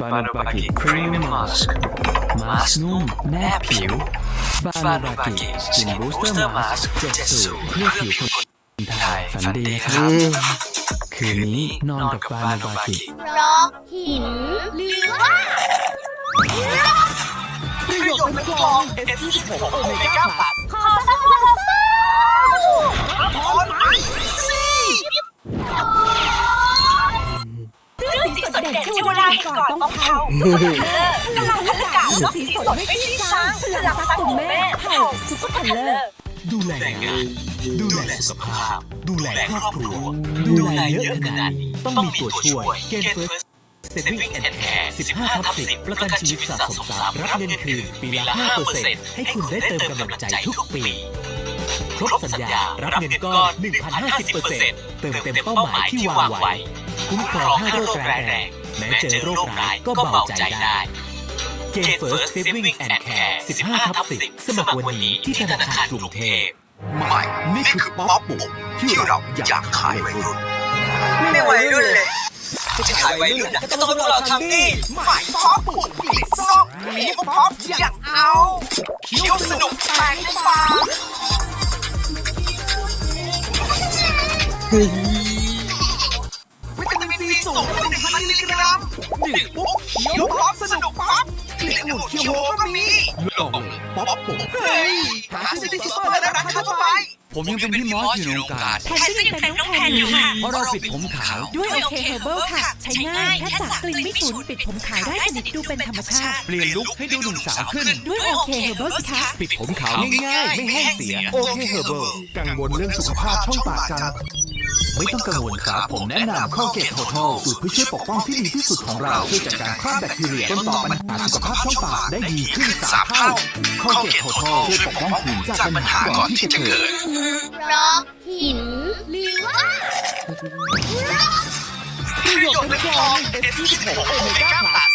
บานูบากิครีมมาสก์มาสก์นุ่มแนบผิวบานูบากิสกินบูสเตอร์มาสก์เจ็ดสูตรเพื่อผิวคนไทยฝันดีนะครับคืนนี้นอนกับบานูบากิร็อกหินหรือว่าประโยชน์ในกล่อง S26 โอเมก้าพลัสขอ สีสดเด่นชื่อว่าได้ก่อนต้องเข้ากำลังพัฒนาสีสดไม่พี่ช้างพลังซักตุ่มแม่เผ่าซุปเปอร์คัลเลอร์ดูแลงานดูแลสุขภาพ ดูแลครอบครัว ดูแลเยอะขนาดนี้ต้องมีตัวช่วยเกนเฟิร์สเซฟิงแอนด์แคร์15ทับ10ประกันชีวิตสะสมทรัพย์รับเงินคืนปีละ5%ให้คุณได้เติมกำลังใจทุกปี ครบสัญญา รับเงินก้อน 1,050%เติมเต็มเป้าหมายที่วางไว้ คุ้มครอง5โรคร้ายแรงแม้เจอโรคร้ายก็เบาใจได้เกนเฟิร์สเซฟิงแอนด์แคร์15ทับ10สมัครวันนี้ที่ธนาคารกรุงเทพใหม่นี่คือป๊อปปุ๊ที่เราอยากขายวัยรุ่นไม่วัยรุ่นเลยจะขายวัยรุ่นก็ต้องพวกเราทำนี่ใหม่ป๊อปปุ๊กลิ่นส้มมีป๊อปอย่างเอาเคี้ยวสนุกแปลกในปาก วิตามินซีสูง1,000มิลลิกรัมดื่มปุ๊บเคี้ยวป๊อปสนุกป๊อปกลิ่นองุ่นเคี้ยวโฮก็มีลองป๊อปปุ๊เฮ้ยหาซื้อที่ซุปเปอร์และร้านค้าทั่วไปผมยังเป็นพี่มอสอยู่ในวงการแพนก็ยังเป็นน้องแพนอยู่ค่ะเพราะเราปิดผมขาว ด้วยโอเคเฮอร์เบิลค่ะ ใช้ง่ายแค่สระกลิ่นไม่ฉุนปิดผมขาวได้สนิทดูเป็นธรรมชาติ เปลี่ยนลุคให้ดูหนุ่มสาวขึ้น ด้วยโอเคเฮอร์เบิลสิคะปิดผมขาวง่ายๆ ไม่แห้งเสีย โอเคเฮอร์เบิลกังวลเรื่องสุขภาพช่องปากจัง ไม่ต้องกังวลครับ ผมแนะนำข้อเกตโททลสูตรเพื่อช่วยปกป้องที่ดีที่สุดของเราช่วยจัดการคราบแบคทีเรียต้นต่อปัญหาสุขภาพช่องปากได้ดีขึ้นสามเท่าข้อเกตโททลช่วยปกป้องคุณจากปัญหาก่อนที่จะเกิดร็อกหินหรือว่าประโยชน์ในกล่อง S26 โอเมก้าพลัส